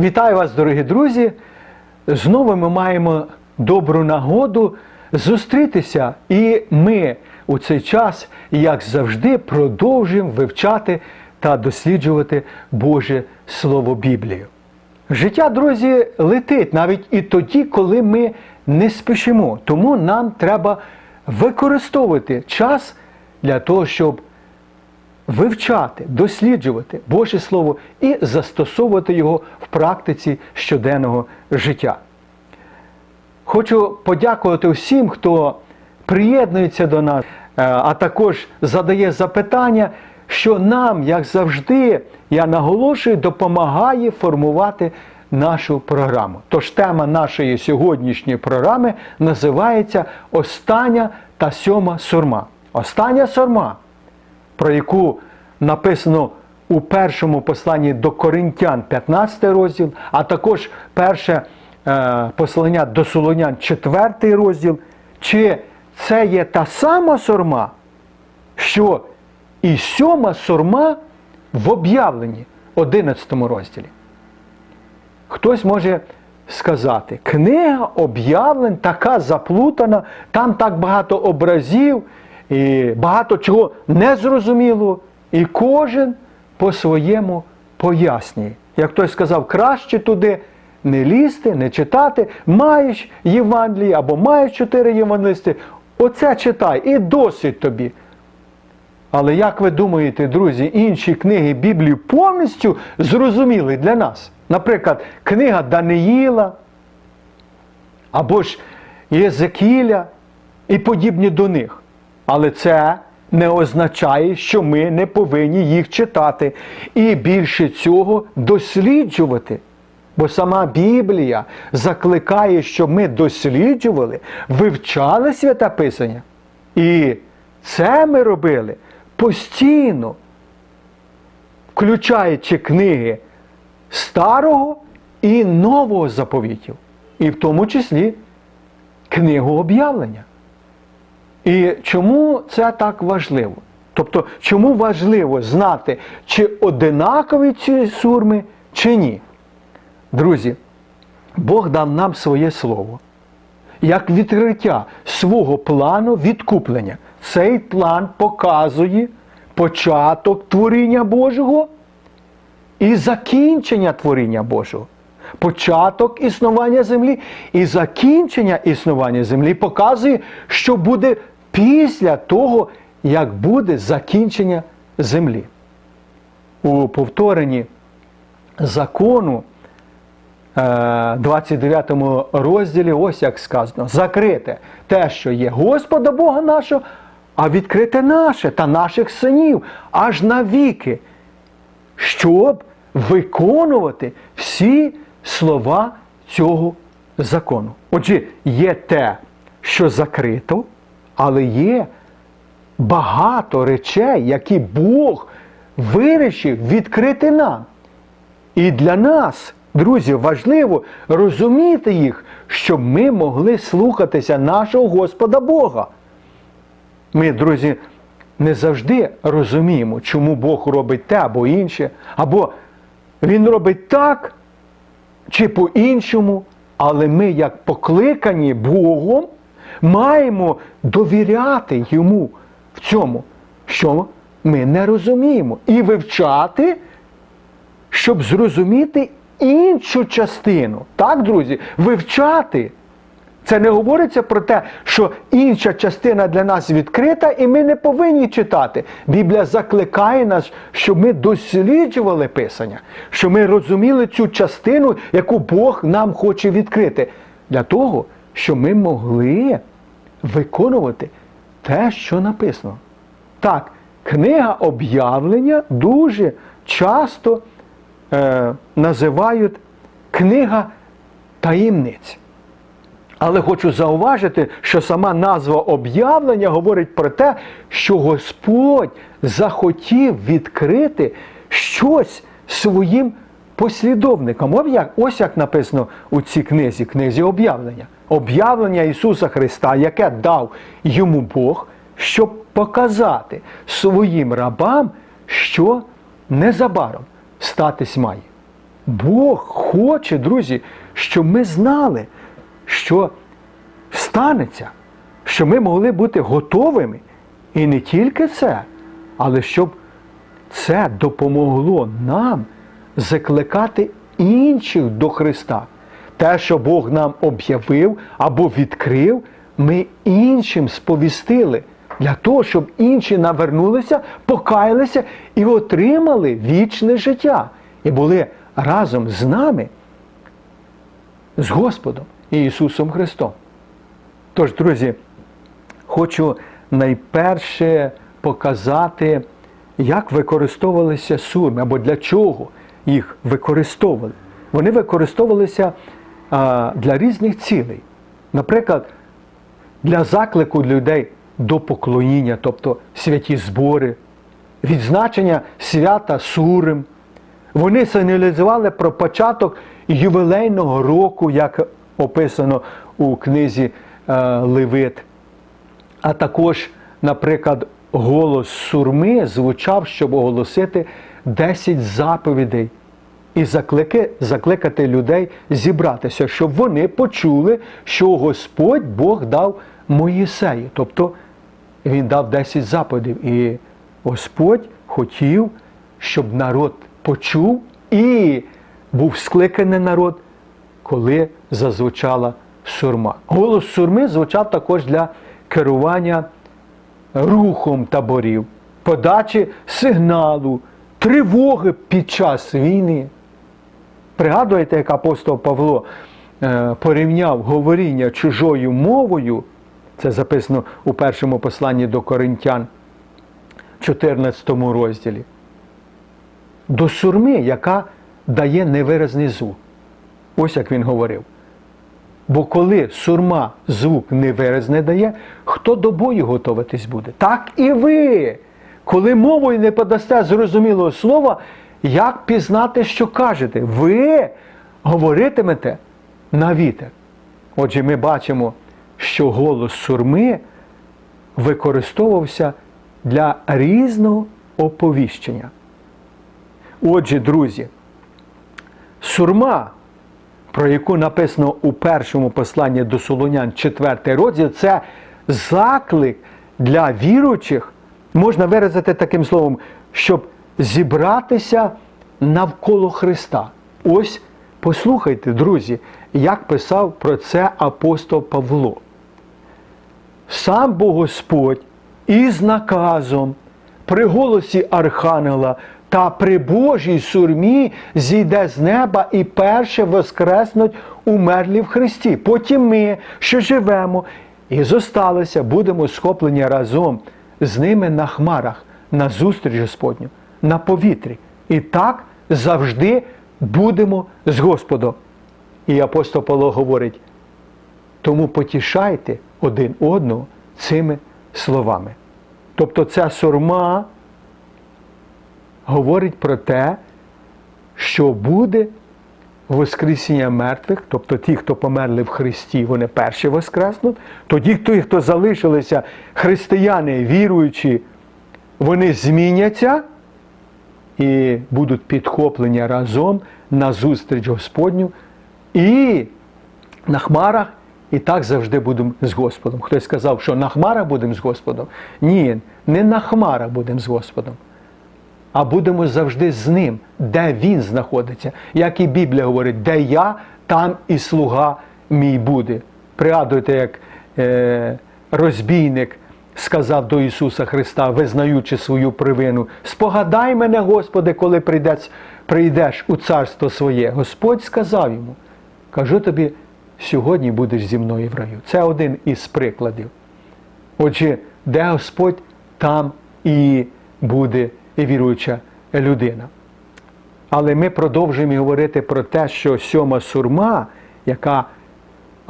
Вітаю вас, дорогі друзі! Знову ми маємо добру нагоду зустрітися, і ми у цей час, як завжди, продовжуємо вивчати та досліджувати Боже Слово Біблію. Життя, друзі, летить навіть і тоді, коли ми не спішимо. Тому нам треба використовувати час для того, щоб вивчати, досліджувати Боже Слово і застосовувати його в практиці щоденного життя. Хочу подякувати всім, хто приєднується до нас, е, а також задає запитання, що нам, як завжди, я наголошую, допомагає формувати нашу програму. Тож тема нашої сьогоднішньої програми називається Остання та сьома сурма. Остання сурма про яку написано у першому посланні до Коринтян, 15 розділ, а також перше е, послання до Солонян, 4 розділ. Чи це є та сама сорма, що і сьома сорма в об'явленні 11 розділі? Хтось може сказати, книга об'явлень така заплутана, там так багато образів, і багато чого незрозуміло, і кожен по-своєму пояснює. Як хтось сказав, краще туди не лізти, не читати, маєш Євангелії або маєш чотири євангелисти, оце читай і досить тобі. Але як ви думаєте, друзі, інші книги Біблії повністю зрозуміли для нас? Наприклад, книга Даниїла або ж Єзекіля і подібні до них. Але це не означає, що ми не повинні їх читати і більше цього досліджувати. Бо сама Біблія закликає, щоб ми досліджували, вивчали святе Писання. І це ми робили постійно, включаючи книги Старого і Нового заповітів, і в тому числі книгу об'явлення. І чому це так важливо? Тобто, чому важливо знати, чи одинакові ці сурми, чи ні? Друзі, Бог дав нам своє слово як відкриття свого плану відкуплення. Цей план показує початок творіння Божого і закінчення творіння Божого. Початок існування землі і закінчення існування землі показує, що буде після того, як буде закінчення землі. У повторенні закону, е, 29 розділі, ось як сказано, закрите те, що є Господа Бога нашого, а відкрите наше та наших синів аж навіки, щоб виконувати всі слова цього закону. Отже, є те, що закрито, але є багато речей, які Бог вирішив відкрити нам. І для нас, друзі, важливо розуміти їх, щоб ми могли слухатися нашого Господа Бога. Ми, друзі, не завжди розуміємо, чому Бог робить те або інше, або Він робить так чи по-іншому, але ми, як покликані Богом, маємо довіряти Йому в цьому, що ми не розуміємо, і вивчати, щоб зрозуміти іншу частину. Так, друзі, вивчати. Це не говориться про те, що інша частина для нас відкрита, і ми не повинні читати. Біблія закликає нас, щоб ми досліджували Писання, щоб ми розуміли цю частину, яку Бог нам хоче відкрити, для того, щоб ми могли виконувати те, що написано. Так, книга об'явлення дуже часто е, називають книга таємниць. Але хочу зауважити, що сама назва об'явлення говорить про те, що Господь захотів відкрити щось своїм послідовникам. Ось як написано у цій книзі, книзі об'явлення. Об'явлення Ісуса Христа, яке дав йому Бог, щоб показати своїм рабам, що незабаром статись має. Бог хоче, друзі, щоб ми знали, що станеться, що ми могли бути готовими. І не тільки це, але щоб це допомогло нам закликати інших до Христа. Те, що Бог нам об'явив або відкрив, ми іншим сповістили для того, щоб інші навернулися, покаялися і отримали вічне життя. І були разом з нами, з Господом і Ісусом Христом. Тож, друзі, хочу найперше показати, як використовувалися сурми або для чого їх використовували. Вони використовувалися для різних цілей. Наприклад, для заклику людей до поклоніння, тобто святі збори, відзначення свята Сурим. Вони сигналізували про початок ювілейного року, як описано у книзі е, Левит. А також, наприклад, голос сурми звучав, щоб оголосити 10 заповідей і заклики, закликати людей зібратися, щоб вони почули, що Господь Бог дав Моїсею. Тобто він дав 10 заповідей. І Господь хотів, щоб народ почув і був скликаний народ, коли зазвучала сурма. Голос сурми звучав також для керування рухом таборів, подачі сигналу, тривоги під час війни. Пригадуєте, як апостол Павло е, порівняв говоріння чужою мовою, це записано у першому посланні до Коринтян, 14 розділі, до сурми, яка дає невиразний звук. Ось як він говорив. Бо коли сурма звук невиразний дає, хто до бою готуватись буде? Так і ви. Коли мовою не подасте зрозумілого слова, як пізнати, що кажете? Ви говоритимете на вітер. Отже, ми бачимо, що голос сурми використовувався для різного оповіщення. Отже, друзі, сурма, про яку написано у першому посланні до Солонян, 4 розділ, це заклик для віруючих, можна виразити таким словом, щоб зібратися навколо Христа. Ось послухайте, друзі, як писав про це апостол Павло. Сам Бог Господь із наказом при голосі Архангела та при Божій сурмі зійде з неба і перше воскреснуть умерлі в Христі. Потім ми, що живемо і зосталися, будемо схоплені разом з ними на хмарах, на зустріч Господню, на повітрі. І так завжди будемо з Господом. І апостол Павло говорить, тому потішайте один одного цими словами. Тобто ця сурма говорить про те, що буде Воскресіння мертвих, тобто ті, хто померли в Христі, вони перші воскреснуть. Тоді, ті, хто залишилися християни, віруючі, вони зміняться і будуть підхоплені разом на зустріч Господню. І на хмарах і так завжди будемо з Господом. Хтось сказав, що на хмарах будемо з Господом. Ні, не на хмарах будемо з Господом, а будемо завжди з Ним, де Він знаходиться. Як і Біблія говорить, де я, там і слуга мій буде. Пригадуйте, як е, розбійник сказав до Ісуса Христа, визнаючи свою провину, спогадай мене, Господи, коли прийдеш, прийдеш у царство своє. Господь сказав йому, кажу тобі, сьогодні будеш зі мною в раю. Це один із прикладів. Отже, де Господь, там і буде віруюча людина. Але ми продовжуємо говорити про те, що сьома сурма, яка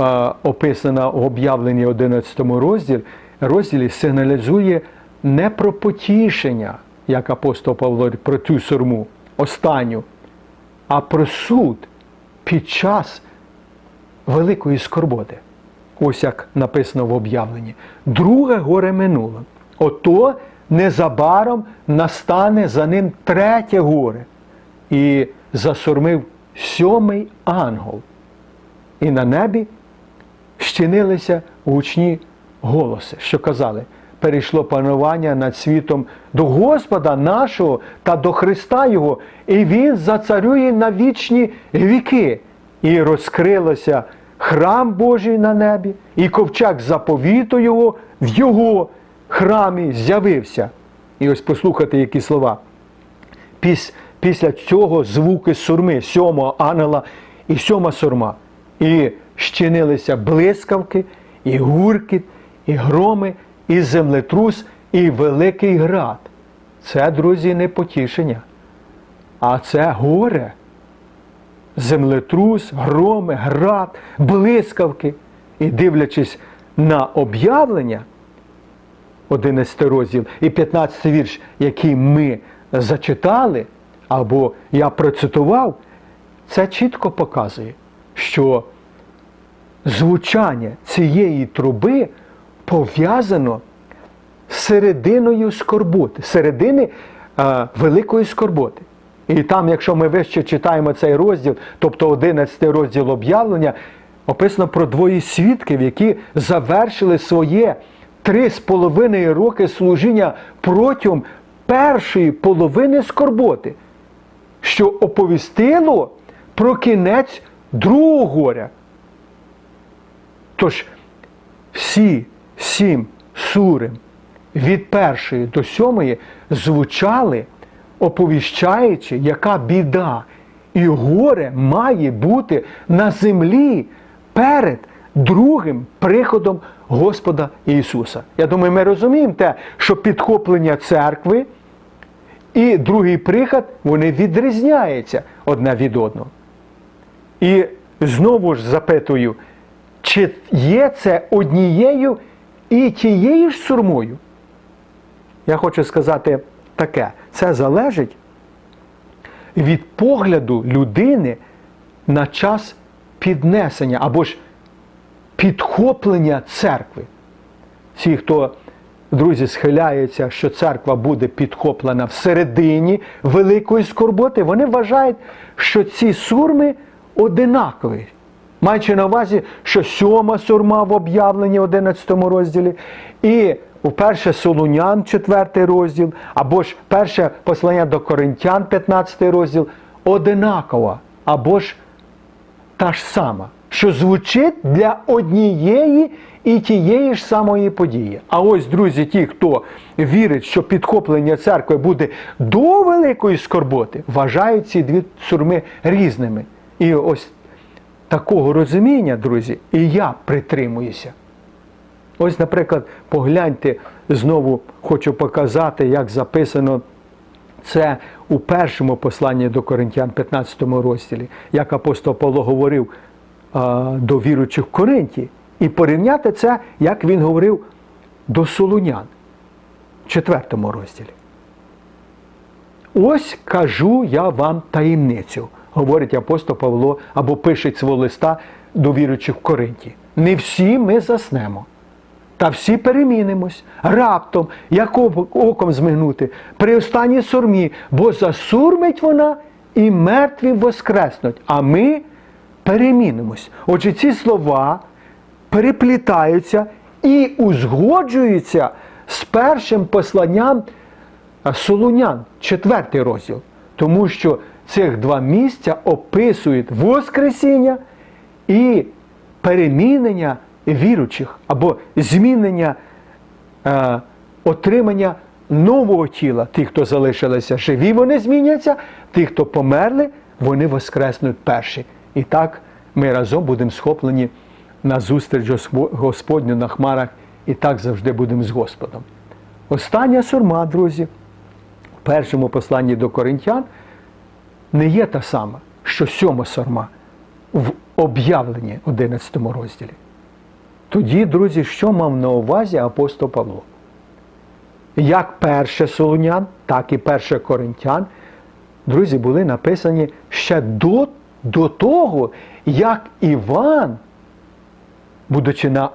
е, описана в об'явленні 11 розділі, розділі, сигналізує не про потішення, як апостол Павло про цю сурму, останню, а про суд під час великої скорботи. Ось як написано в об'явленні. Друге горе минуло. Ото незабаром настане за ним третє горе. І засурмив сьомий ангел. І на небі щинилися гучні голоси, що казали, перейшло панування над світом до Господа нашого та до Христа Його, і Він зацарює на вічні віки. І розкрилося храм Божий на небі, і ковчег заповіту Його в Його храмі з'явився. І ось послухайте, які слова. Піс, після цього звуки сурми, сьомого ангела і сьома сурма. І щинилися блискавки, і гуркіт, і громи, і землетрус, і великий град. Це, друзі, не потішення, а це горе. Землетрус, громи, град, блискавки. І дивлячись на об'явлення, 11 розділ і 15 вірш, який ми зачитали, або я процитував, це чітко показує, що звучання цієї труби пов'язано з серединою скорботи, середини е, великої скорботи. І там, якщо ми вище читаємо цей розділ, тобто 11 розділ об'явлення, описано про двоє свідків, які завершили своє три з половиною роки служіння протягом першої половини скорботи, що оповістило про кінець другого горя. Тож всі сім сурим від першої до сьомої звучали, оповіщаючи, яка біда і горе має бути на землі перед другим приходом Господа Ісуса. Я думаю, ми розуміємо те, що підхоплення церкви і другий приход, вони відрізняються одне від одного. І знову ж запитую, чи є це однією і тією ж сурмою? Я хочу сказати таке: це залежить від погляду людини на час піднесення або ж підхоплення церкви. Ті, хто, друзі, схиляються, що церква буде підхоплена всередині великої скорботи, вони вважають, що ці сурми одинакові. Маючи на увазі, що сьома сурма в об'явленні 11 розділі, і у перше Солунян, 4 розділ, або ж перше послання до Коринтян, 15 розділ, одинакова, або ж та ж сама, що звучить для однієї і тієї ж самої події. А ось, друзі, ті, хто вірить, що підхоплення церкви буде до великої скорботи, вважають ці дві сурми різними. І ось такого розуміння, друзі, і я притримуюся. Ось, наприклад, погляньте, знову хочу показати, як записано це у першому посланні до Коринтян, 15 розділі, як апостол Павло говорив до віруючих в Коринті, і порівняти це, як він говорив до Солунян, в 4 розділі. Ось кажу я вам таємницю, говорить апостол Павло або пише свого листа до віруючих в Коринті. Не всі ми заснемо. Та всі перемінимось раптом, як оком змигнути, при останній сурмі, бо засурмить вона і мертві воскреснуть, а ми перемінимось. Отже, ці слова переплітаються і узгоджуються з першим посланням Солунян, четвертий розділ. Тому що цих два місця описують Воскресіння і перемінення віручих або змінення е, отримання нового тіла. Ті, хто залишилися живі, вони зміняться, ті, хто померли, вони воскреснуть перші. І так ми разом будемо схоплені на зустріч Господню на хмарах, і так завжди будемо з Господом. Остання сурма, друзі, в першому посланні до Коринтян не є та сама, що сьома сурма в об'явленні 11 розділі. Тоді, друзі, що мав на увазі апостол Павло? Як перше Солонян, так і перше Коринтян, друзі, були написані ще до, до того, як Іван, будучи на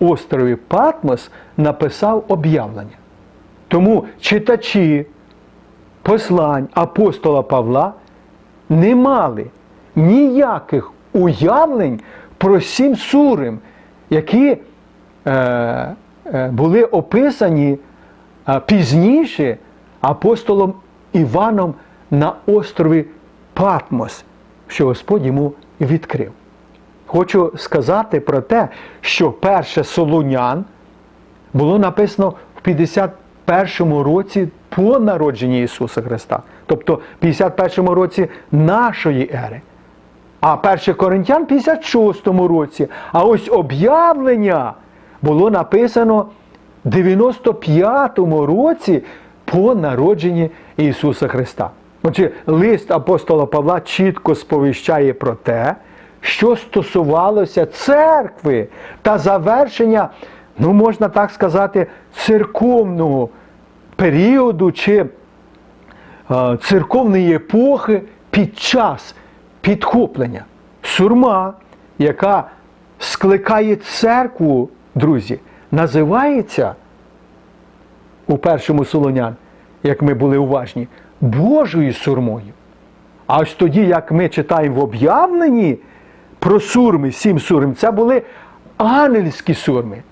острові Патмос, написав об'явлення. Тому читачі послань апостола Павла не мали ніяких уявлень про сім сурим, які е, е, були описані е, пізніше апостолом Іваном на острові Патмос, що Господь йому відкрив. Хочу сказати про те, що перше Солунян було написано в 51 році по народженні Ісуса Христа, тобто в 51-му році нашої ери. А перше Коринтян в 56 році. А ось об'явлення було написано в 95-му році по народженні Ісуса Христа. Отже, лист апостола Павла чітко сповіщає про те, що стосувалося церкви та завершення, ну можна так сказати, церковного періоду чи церковної епохи під час підхоплення. Сурма, яка скликає церкву, друзі, називається у першому Солонян, як ми були уважні, Божою сурмою. А ось тоді, як ми читаємо в об'явленні про сурми, сім сурм, це були ангельські сурми.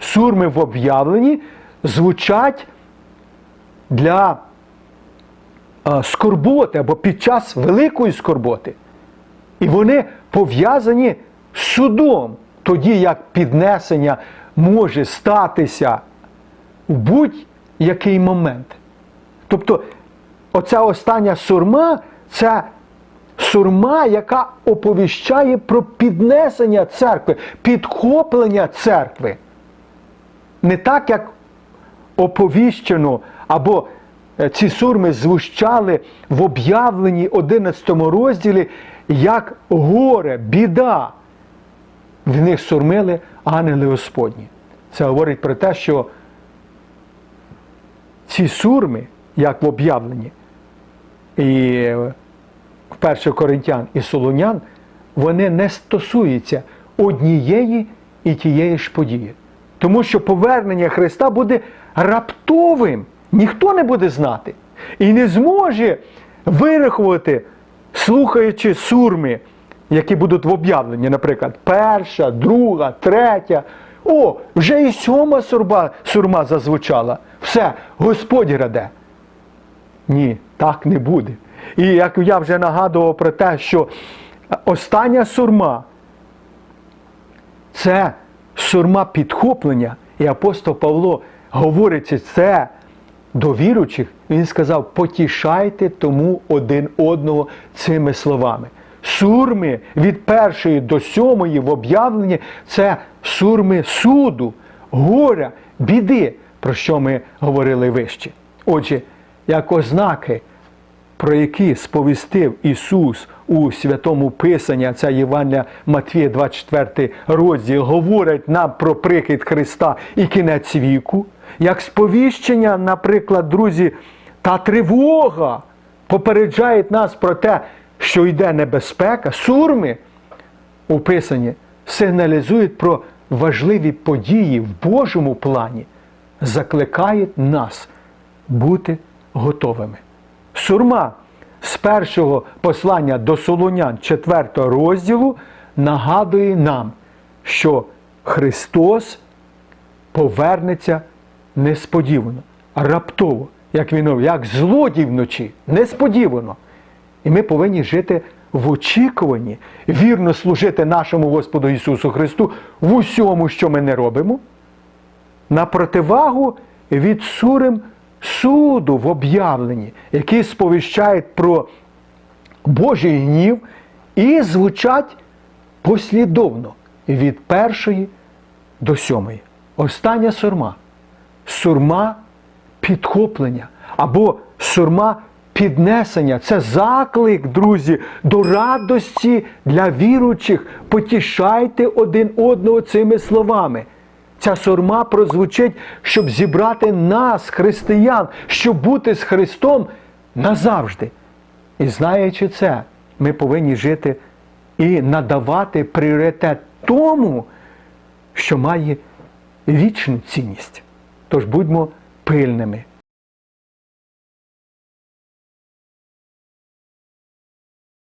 Сурми в об'явленні звучать для скорботи або під час великої скорботи. І вони пов'язані з судом, тоді як піднесення може статися у будь-який момент. Тобто, оця остання сурма це сурма, яка оповіщає про піднесення церкви, підхоплення церкви. Не так, як оповіщено, або е, ці сурми звучали в об'явленні 11 розділі, як горе, біда. В них сурмили ангели Господні. Це говорить про те, що ці сурми, як в об'явленні, і в 1 Коринтян і Солонян, вони не стосуються однієї і тієї ж події. Тому що повернення Христа буде раптовим, ніхто не буде знати. І не зможе вирахувати, слухаючи сурми, які будуть в об'явленні, наприклад, перша, друга, третя. О, вже і сьома сурма, сурма зазвучала. Все, Господь раде. Ні, так не буде. І як я вже нагадував про те, що остання сурма це сурма підхоплення, і апостол Павло говорить це до віруючих, він сказав: потішайте тому один одного цими словами. Сурми від першої до сьомої в об'явленні це сурми суду, горя, біди, про що ми говорили вище. Отже, як ознаки, про які сповістив Ісус у святому Писанні, це Євангелія Матвія, 24 розділ, говорить нам про прихід Христа і кінець віку, як сповіщення, наприклад, друзі, та тривога попереджають нас про те, що йде небезпека, сурми у Писанні сигналізують про важливі події в Божому плані, закликають нас бути готовими. Сурма з першого послання до Солонян 4 розділу нагадує нам, що Христос повернеться несподівано, раптово, як він, як злодій вночі, несподівано. І ми повинні жити в очікуванні, вірно служити нашому Господу Ісусу Христу в усьому, що ми не робимо, на противагу від сурим суду в об'явленні, які сповіщають про Божий гнів і звучать послідовно від першої до сьомої. Остання сурма. Сурма підхоплення або сурма піднесення. Це заклик, друзі, до радості для віруючих. Потішайте один одного цими словами. Ця сурма прозвучить, щоб зібрати нас, християн, щоб бути з Христом назавжди. І знаючи це, ми повинні жити і надавати пріоритет тому, що має вічну цінність. Тож будьмо пильними.